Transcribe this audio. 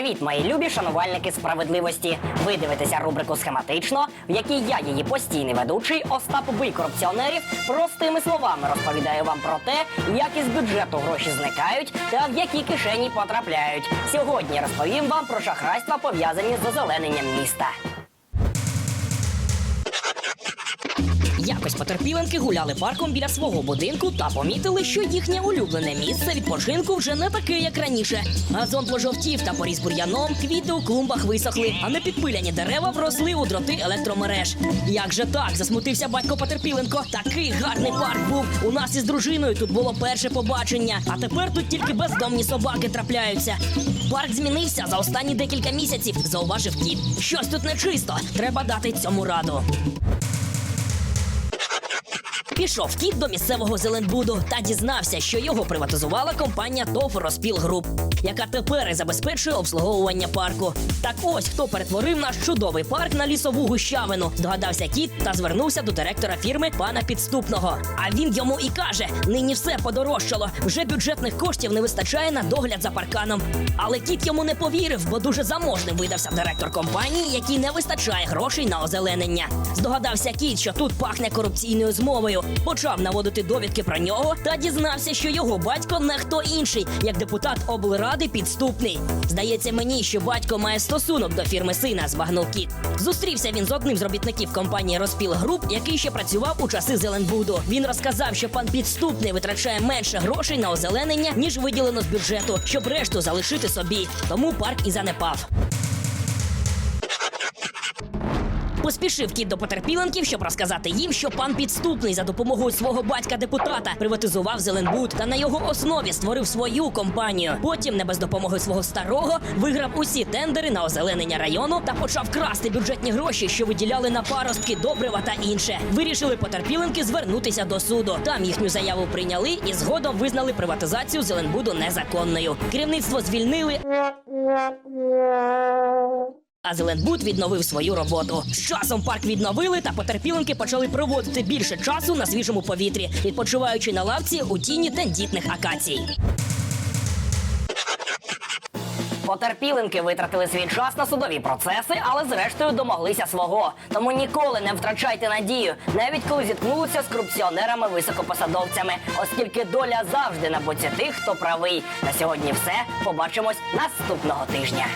Привіт, мої любі шанувальники справедливості. Ви дивитеся рубрику схематично, в якій я, її постійний ведучий Остап Бий корупціонерів, простими словами розповідаю вам про те, як із бюджету гроші зникають та в які кишені потрапляють. Сьогодні розповім вам про шахрайства, пов'язані з озелененням міста. Якось потерпіленки гуляли парком біля свого будинку та помітили, що їхнє улюблене місце відпочинку вже не таке, як раніше. Газон пожовтів та поріс бур'яном, квіти у клумбах висохли, а непідпиляні дерева вросли у дроти електромереж. Як же так? засмутився батько Потерпіленко. Такий гарний парк був. У нас із дружиною тут було перше побачення, а тепер тут тільки бездомні собаки трапляються. Парк змінився за останні декілька місяців, зауважив кіт. Щось тут нечисто. Треба дати цьому раду. Пішов кіт до місцевого Зеленбуду та дізнався, що його приватизувала компанія ТОВ Розпіл Груп, яка тепер і забезпечує обслуговування парку. Так ось хто перетворив наш чудовий парк на лісову гущавину. Здогадався кіт та звернувся до директора фірми пана підступного. А він йому і каже: нині все подорожчало. Вже бюджетних коштів не вистачає на догляд за парканом. Але кіт йому не повірив, бо дуже заможним видався директор компанії, який не вистачає грошей на озеленення. Здогадався кіт, що тут пахне корупційною змовою. Почав наводити довідки про нього та дізнався, що його батько не хто інший, як депутат облради підступний. Здається мені, що батько має стосунок до фірми сина, збагнув кіт. Зустрівся він з одним з робітників компанії Розпіл Груп, який ще працював у часи Зеленбуду. Він розказав, що пан підступний витрачає менше грошей на озеленення, ніж виділено з бюджету, щоб решту залишити собі. Тому парк і занепав. Поспішив кіт до потерпіленків, щоб розказати їм, що пан підступний за допомогою свого батька депутата приватизував Зеленбуд та на його основі створив свою компанію. Потім, не без допомоги свого старого, виграв усі тендери на озеленення району та почав красти бюджетні гроші, що виділяли на паростки, добрива та інше. Вирішили потерпіленки звернутися до суду. Там їхню заяву прийняли і згодом визнали приватизацію Зеленбуду незаконною. Керівництво звільнили. А Зеленбуд відновив свою роботу. З часом парк відновили, та потерпіленки почали проводити більше часу на свіжому повітрі, відпочиваючи на лавці у тіні тендітних акацій. Потерпіленки витратили свій час на судові процеси, але зрештою домоглися свого. Тому ніколи не втрачайте надію, навіть коли зіткнулися з корупціонерами-високопосадовцями, оскільки доля завжди на боці тих, хто правий. На сьогодні все. Побачимось наступного тижня.